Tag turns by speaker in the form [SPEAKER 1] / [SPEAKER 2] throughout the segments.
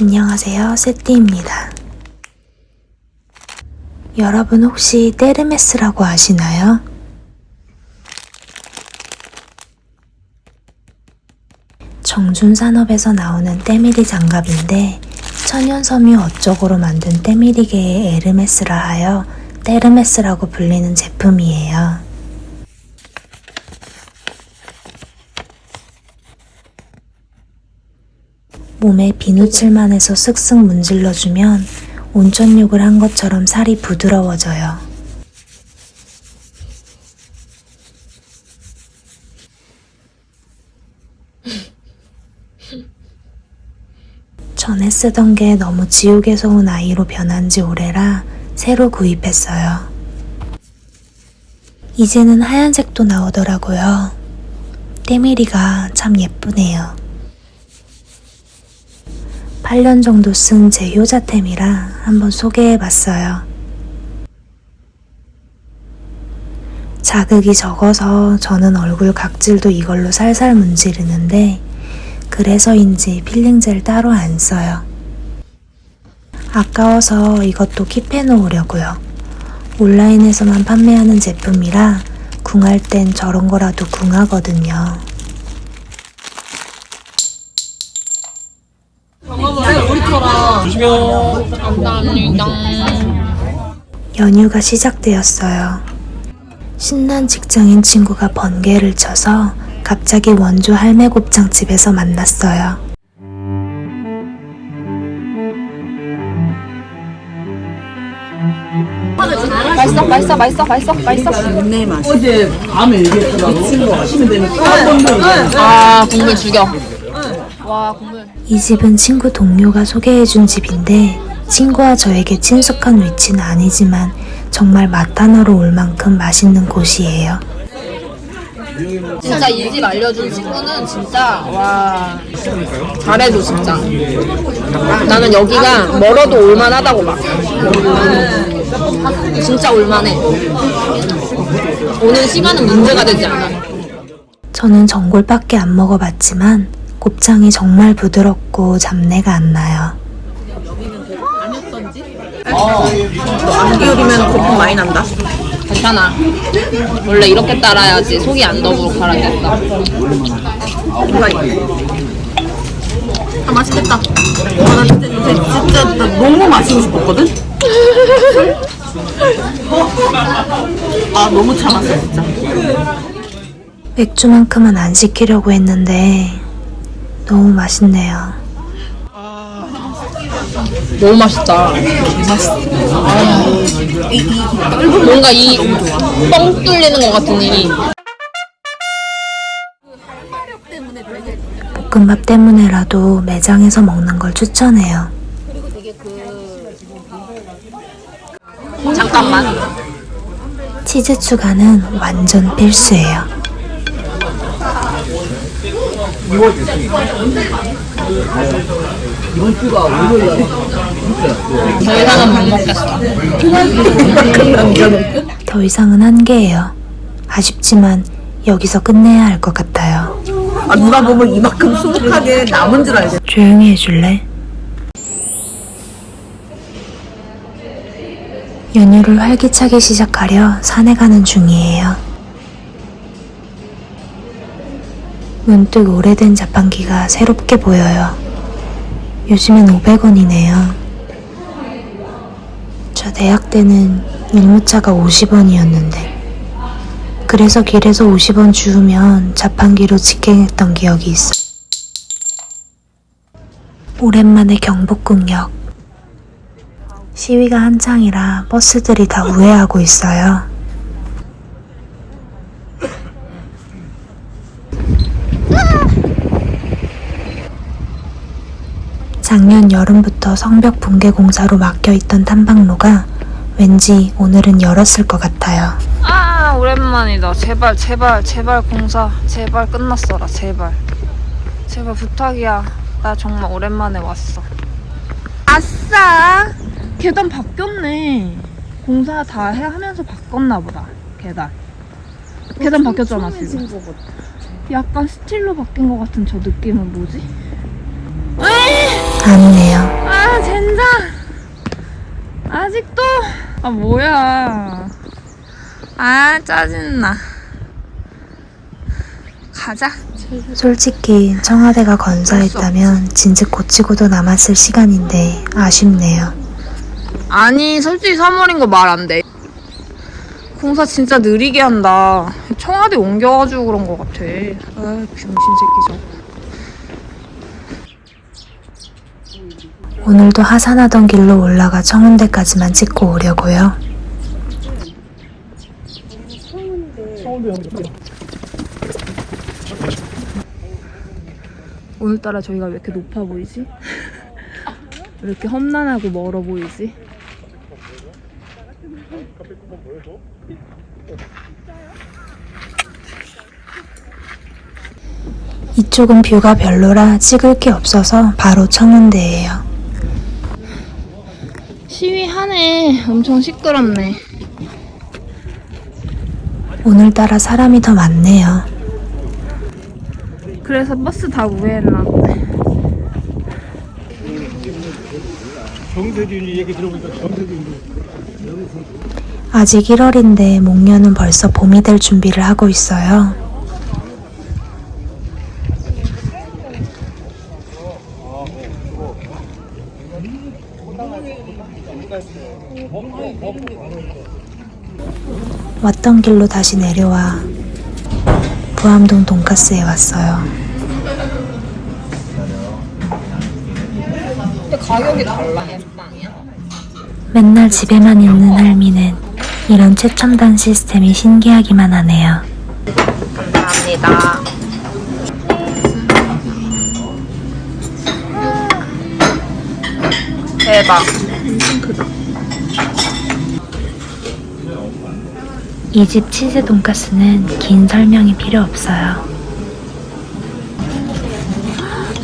[SPEAKER 1] 안녕하세요, 세띠입니다. 여러분 혹시 테르메스라고 아시나요? 정준산업에서 나오는 때밀이 장갑인데 천연섬유 어쩌고로 만든 때밀이계의 에르메스라 하여 테르메스라고 불리는 제품이에요. 몸에 비누칠만 해서 쓱쓱 문질러주면 온천욕을 한 것처럼 살이 부드러워져요. 전에 쓰던 게 너무 지옥에서 온 아이로 변한 지 오래라 새로 구입했어요. 이제는 하얀색도 나오더라고요. 때밀이가 참 예쁘네요. 8년 정도 쓴 제 효자템이라 한번 소개해 봤어요. 자극이 적어서 저는 얼굴 각질도 이걸로 살살 문지르는데 그래서인지 필링젤 따로 안 써요. 아까워서 이것도 킵해 놓으려고요. 온라인에서만 판매하는 제품이라 궁할 땐 저런 거라도 궁하거든요. 연휴가 시작되었어요. 신난 직장인 친구가 번개를 쳐서 갑자기 원주 할매 곱창 집에서 만났어요.
[SPEAKER 2] 맛있어 맛있어 맛있어 맛있어 맛있어.
[SPEAKER 3] 어제 밤에 얘기했더라고. 하시면 되니까.
[SPEAKER 2] 아 국물 죽여 와 국물
[SPEAKER 1] 이 집은 친구 동료가 소개해준 집인데 친구와 저에게 친숙한 위치는 아니지만 정말 맛 하나로 올 만큼 맛있는 곳이에요.
[SPEAKER 2] 진짜 이 집 알려준 친구는 진짜 와. 잘해줘 진짜. 나는 여기가 멀어도 올만하다고 봐 진짜 올만해. 오는 시간은 문제가 되지 않아.
[SPEAKER 1] 저는 전골밖에 안 먹어봤지만 곱창이 정말 부드럽고 잡내가 안 나요.
[SPEAKER 3] 안 기울이면 거품 많이 난다.
[SPEAKER 2] 괜찮아 원래 이렇게 따라야지 속이 안 더부룩 하라겠다
[SPEAKER 3] 아, 맛있겠다. 아, 나 진짜 요새 진짜 나 너무 마시고 싶었거든? 아, 너무 참았어, 진짜.
[SPEAKER 1] 맥주만큼은 안 시키려고 했는데 너무 맛있네요.
[SPEAKER 2] 너무 맛있다. 뭔가 이 뻥 뚫리는 것 같은 이
[SPEAKER 1] 볶음밥 때문에라도 매장에서 먹는 걸 추천해요.
[SPEAKER 2] 잠깐만.
[SPEAKER 1] 치즈 추가는 완전 필수예요.
[SPEAKER 2] 더 이상은 못 먹겠어.
[SPEAKER 1] 더 이상은 한계예요. 아쉽지만 여기서 끝내야 할 것 같아요.
[SPEAKER 3] 아, 누가 보면 이만큼 수북하게 남은 줄 알겠어.
[SPEAKER 1] 조용히 해줄래? 연휴를 활기차게 시작하려 산에 가는 중이에요. 문득 오래된 자판기가 새롭게 보여요. 요즘엔 500원이네요. 저 대학 때는 일무차가 50원이었는데, 그래서 길에서 50원 주우면 자판기로 직행했던 기억이 있어. 오랜만에 경복궁역. 시위가 한창이라 버스들이 다 우회하고 있어요. 작년 여름부터 성벽 붕괴 공사로 막혀 있던 탐방로가 왠지 오늘은 열었을 것 같아요.
[SPEAKER 2] 아 오랜만이다. 제발 제발 제발 공사 제발 끝났어라 제발 제발 부탁이야. 나 정말 오랜만에 왔어. 아싸 계단 바뀌었네. 공사 다 해 하면서 바꿨나 보다. 계단. 계단 바뀌었잖아 지금. 약간 스틸로 바뀐 것 같은 저 느낌은 뭐지?
[SPEAKER 1] 아니네요.
[SPEAKER 2] 아 젠장. 아직도? 아 뭐야. 아 짜증나. 가자.
[SPEAKER 1] 솔직히 청와대가 건사했다면 진즉 고치고도 남았을 시간인데 아쉽네요.
[SPEAKER 2] 아니 솔직히 3월인 거 말 안돼. 공사 진짜 느리게 한다. 청와대 옮겨가지고 그런 거 같아. 아 병신 새끼 저거
[SPEAKER 1] 오늘도 하산하던 길로 올라가 청운대까지만 찍고 오려고요.
[SPEAKER 2] 오늘따라 저희가 왜 이렇게 높아 보이지? 왜 이렇게 험난하고 멀어 보이지?
[SPEAKER 1] 이쪽은 뷰가 별로라 찍을 게 없어서 바로 청운대예요.
[SPEAKER 2] 시위하네 엄청 시끄럽네
[SPEAKER 1] 오늘따라 사람이 더 많네요.
[SPEAKER 2] 그래서 버스 다 우회했나 보네
[SPEAKER 4] 정세균이 얘기 들어보니까 정세균이
[SPEAKER 1] 아직 1월인데 목련은 벌써 봄이 될 준비를 하고 있어요. 왔던 길로 다시 내려와 부암동 돈가스에 왔어요.
[SPEAKER 2] 근데 가격이 달라
[SPEAKER 1] 맨날 집에만 있는 할미는 이런 최첨단 시스템이 신기하기만 하네요.
[SPEAKER 2] 감사합니다 대박
[SPEAKER 1] 이 집 치즈 돈가스는 긴 설명이 필요 없어요.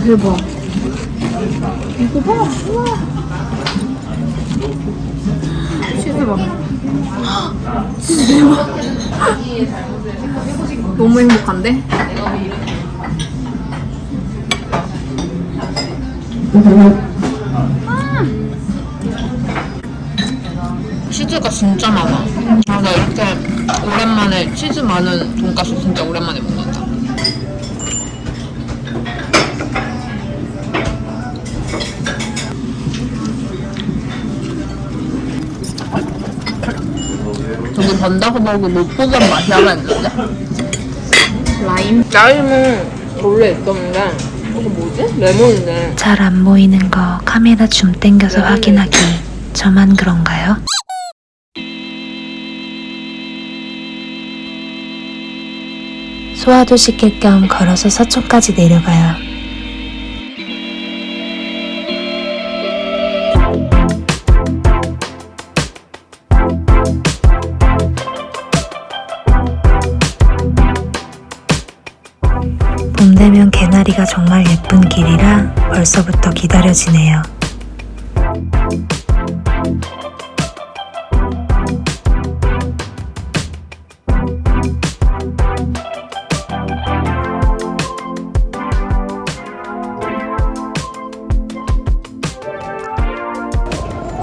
[SPEAKER 2] 대박 치즈 봐 치즈 대박 너무 행복한데? 치즈가 진짜 많아. 아, 나 이렇게 오랜만에 치즈 많은 돈가스 진짜 오랜만에 먹는다. 저기 번다고 먹고 못 보던 맛이 하나 있는데? 라임? 라임은 원래 있었는데 이거 뭐지? 레몬인데
[SPEAKER 1] 잘 안 보이는 거 카메라 줌 땡겨서 확인하기. 저만 그런가요? 소화도 시킬 겸 걸어서 서초까지 내려가요. 봄 되면 개나리가 정말 예쁜 길이라 벌써부터 기다려지네요.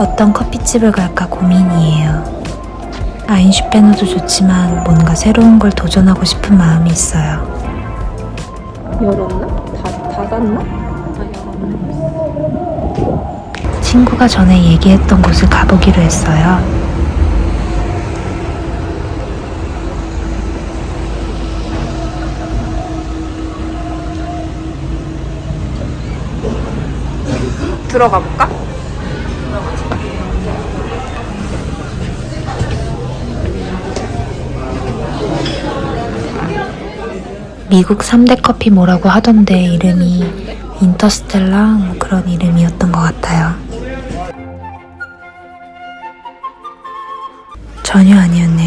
[SPEAKER 1] 어떤 커피집을 갈까 고민이에요. 아인슈페너도 좋지만 뭔가 새로운 걸 도전하고 싶은 마음이 있어요.
[SPEAKER 2] 열었나? 다, 닫았나?
[SPEAKER 1] 친구가 전에 얘기했던 곳을 가보기로 했어요.
[SPEAKER 2] 들어가 볼까?
[SPEAKER 1] 미국 3대 커피 뭐라고 하던데 이름이 인터스텔라 뭐 그런 이름이었던 것 같아요. 전혀 아니었네요.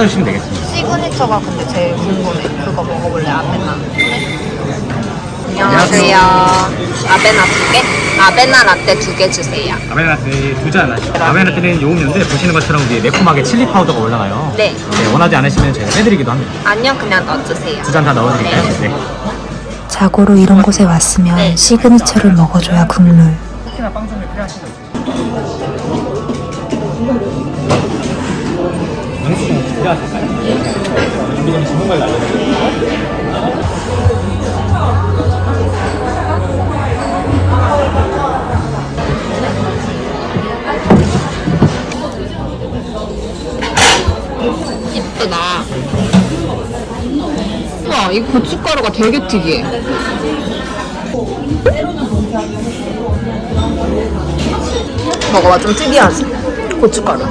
[SPEAKER 4] 꽂아주시면 되겠습니다.
[SPEAKER 2] 시그니처가 근데 제일 궁금해. 그거 먹어볼래? 앞에 나. 안녕. 안녕하세요. 아베나 두 개? 아베나 라떼 두 개 주세요.
[SPEAKER 4] 아메라떼 두잔 하시죠. 아메라떼는 요음료인데 보시는 것처럼 위에 매콤하게 칠리 파우더가 올라가요.
[SPEAKER 2] 네.
[SPEAKER 4] 원하지 않으시면 제가 빼드리기도 합니다.
[SPEAKER 2] 아니요, 그냥 넣어주세요.
[SPEAKER 4] 두 잔 다 넣어드릴까요? 네.
[SPEAKER 1] 자고로 이런 곳에 왔으면
[SPEAKER 2] 네.
[SPEAKER 1] 시그니처를 먹어줘야 국룰.
[SPEAKER 4] 특히나 빵 종류 필요하신 거
[SPEAKER 2] 예쁘다. 우와, 이 고춧가루가 되게 특이해. 먹어봐, 좀 특이하지? 고춧가루.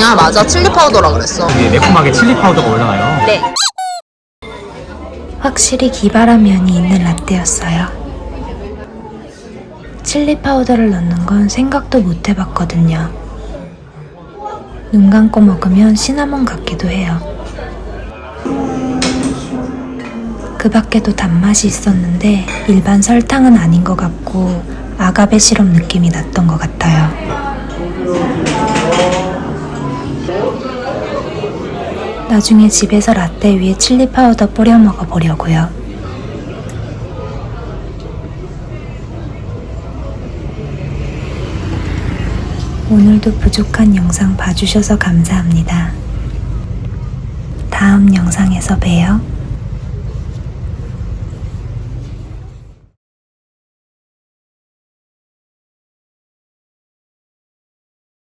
[SPEAKER 2] 야, 맞아. 칠리 파우더라 그랬어.
[SPEAKER 4] 위에 매콤하게 칠리 파우더가 올라가요.
[SPEAKER 2] 네.
[SPEAKER 1] 확실히 기발한 면이 있는 라떼였어요. 칠리 파우더를 넣는 건 생각도 못 해봤거든요. 눈 감고 먹으면 시나몬 같기도 해요. 그 밖에도 단맛이 있었는데 일반 설탕은 아닌 것 같고 아가베 시럽 느낌이 났던 것 같아요. 나중에 집에서 라떼 위에 칠리 파우더 뿌려 먹어보려고요. 오늘도 부족한 영상 봐주셔서 감사합니다. 다음 영상에서 봬요.